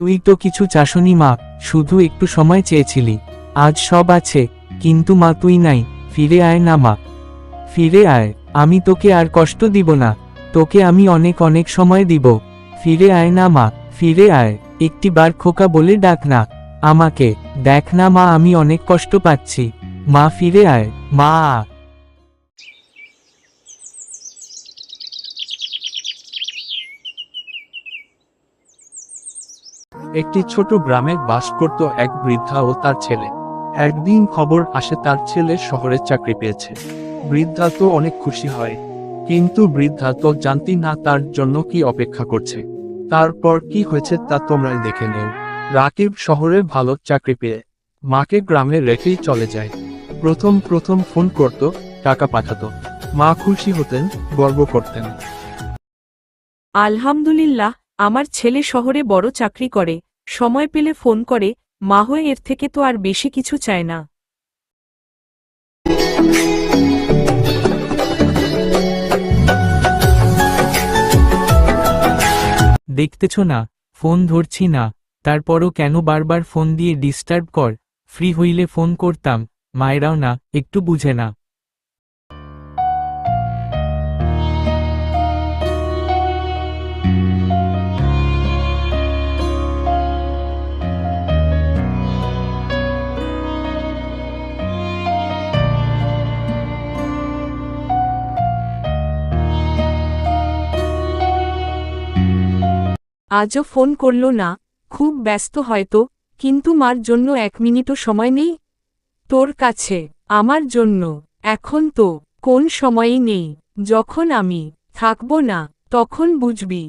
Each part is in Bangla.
তুই তো কিছু চাসনি মা, শুধু একটু সময় চেয়েছিলি। আজ সব আছে, কিন্তু মা তুই নাই, ফিরে আয় না মা। ফিরে আয়, আমি তোকে আর কষ্ট দিব না, তোকে আমি অনেক অনেক সময় দিব। ফিরে আয় না মা, ফিরে আয়, একটি বার খোকা বলে ডাক না। আমাকে, দেখ না মা আমি অনেক কষ্ট পাচ্ছি। মা ফিরে আয়, মা। একটি ছোট গ্রামে বাস করত এক বৃদ্ধা ও তার ছেলে। একদিন খবর আসে তার ছেলে শহরে চাকরি পেয়েছে। বৃদ্ধা তো অনেক খুশি হয়। কিন্তু বৃদ্ধা তো জানতি না তার জন্য কি অপেক্ষা করছে। তারপর কি হয়েছে তা তোমরাই দেখে নেও। রাকিব শহরে ভালো চাকরি পেয়ে মাকে গ্রামে রেখেই চলে যায়। প্রথম প্রথম ফোন করত, টাকা পাঠাতো। মা খুশি হতেন, গর্ব করতেন। আলহামদুলিল্লাহ আমার ছেলে শহরে বড় চাকরি করে, সময় পেলে ফোন করে, মা হয়ে এর থেকে তো আর বেশি কিছু চায় না। দেখতেছ না, ফোন ধরছি না, তারপরও কেন বারবার ফোন দিয়ে ডিস্টার্ব কর ফ্রি হইলে ফোন করতাম, মায়েরাও না, একটু বুঝে না। আজও ফোন করল, না, খুব ব্যস্ত হয়তো, কিন্তু মার জন্য এক মিনিটও সময় নেই? তোর কাছে, আমার জন্য, এখন তো, কোন সময়ই নেই, যখন আমি থাকব না, তখন বুঝবি।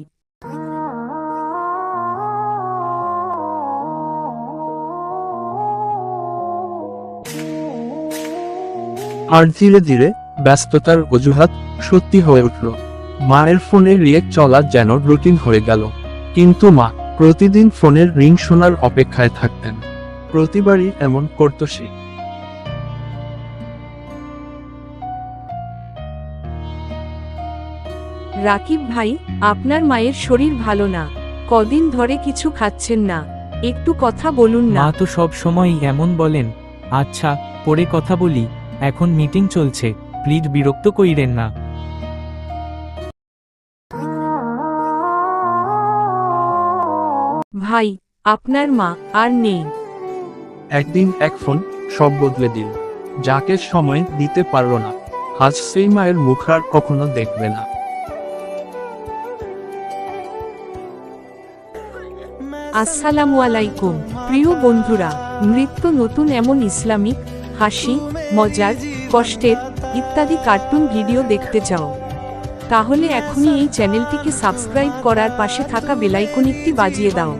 আর ধীরে ধীরে, ব্যস্ততার অজুহাত সত্যি হয়ে উঠল। মায়ের ফোনে রিয়েক্ট চলা যেন রুটিন হয়ে গেল। কিন্তু মা প্রতিদিন ফোনের রিং শোনার অপেক্ষায় থাকতেন। প্রতিবারই এমন করত সে। রাকিব ভাই আপনার মায়ের শরীর ভালো না। কদিন ধরে কিছু খাচ্ছেন না। একটু কথা বলুন না। মা তো সব সময় এমন বলেন আচ্ছা পরে কথা বলি। এখন মিটিং চলছে। প্লিজ বিরক্ত কইরেন না। ভাই আপনার মা আর নেই। একদিন এক ফোন সব বদলে দিল। যাকে সময় দিতে পারল না আজ সেই মায়ের মুখ আর কখনো দেখবে না। আসসালামু আলাইকুম প্রিয় বন্ধুরা নৃত্য নতুন এমন ইসলামিক হাসি মজার কষ্টের ইত্যাদি কার্টুন ভিডিও দেখতে চাও। তাহলে এখনই এই চ্যানেলটিকে সাবস্ক্রাইব করার পাশে থাকা বেলাইকনিকটি বাজিয়ে দাও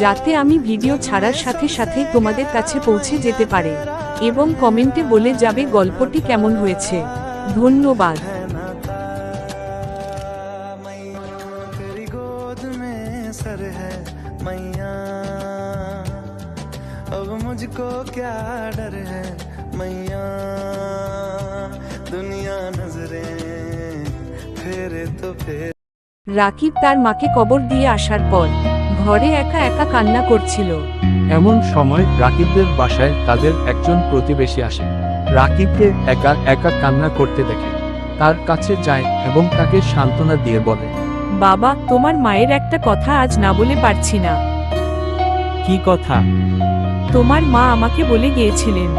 যাতে আমি ভিডিও ছাড়ার সাথে সাথে তোমাদের কাছে পৌঁছে যেতে পারে এবং কমেন্টে বলে যাবে গল্পটি কেমন হয়েছে ধন্যবাদ तेरी गोद में सर है मैया अब मुझको क्या डर है मैया दुनिया नजरे फेरे तो फेर রাকিব তার মাকে কবর দিয়ে আসার পর ঘরে একা একা কান্না করছিল। এমন সময় রাকিবদের বাসায় তাদের একজন প্রতিবেশী আসে। রাকিবকে একা একা কান্না করতে দেখে। তার কাছে যায় এবং তাকে সান্ত্বনা দিয়ে বলে বাবা তোমার মায়ের একটা কথা আজ না বলে পারছি না। কি কথা? তোমার মা আমাকে বলে গিয়েছিলেন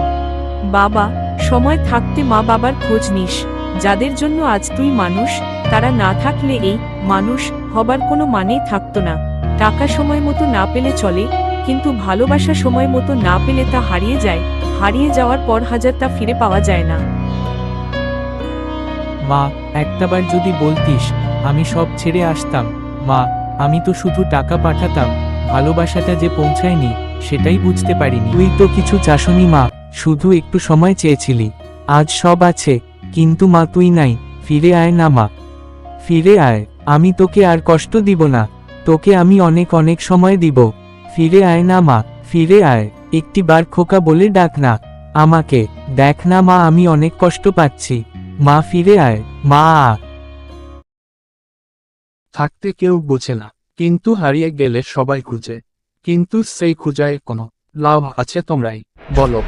বাবা সময় থাকতে মা বাবার খোঁজ নিস। যাদের জন্য আজ তুই মানুষ, তারা না থাকলে এই মানুষ হবার কোনো মানেই থাকতো না। টাকা সময় মতো না পেলে চলে, কিন্তু ভালোবাসা সময় মতো না পেলে তা হারিয়ে যায়, হারিয়ে যাওয়ার পর হাজার তা ফিরে পাওয়া যায় না। মা, একটাবার যদি বলতিস, আমি সব ছেড়ে আসতাম। মা, আমি তো শুধু টাকা পাঠাতাম, ভালোবাসাটা যে পৌঁছায়নি, সেটাই বুঝতে পারিনি। তুই তো কিছু চাসনি মা, শুধু একটু সময় চেয়েছিলি। আজ সব আছে কিন্তু মা, তুই নাই। ফিরে আয় না, মা। ফিরে আয়। আমি তোকে আর কষ্ট দিব না। তোকে আমি অনেক অনেক সময় দিব। ফিরে আয় না, মা। ফিরে আয়। একটি বার খোকা বলে ডাক না। আমাকে। দেখ না, মা, আমি অনেক কষ্ট পাচ্ছি। মা, ফিরে আয়। মা। থাকতে কেউ বোঝে না। কিন্তু হারিয়ে গেলে সবাই খুঁজে। কিন্তু সেই খুঁজায় কোনো লাভ আছে তোমরাই। বলো।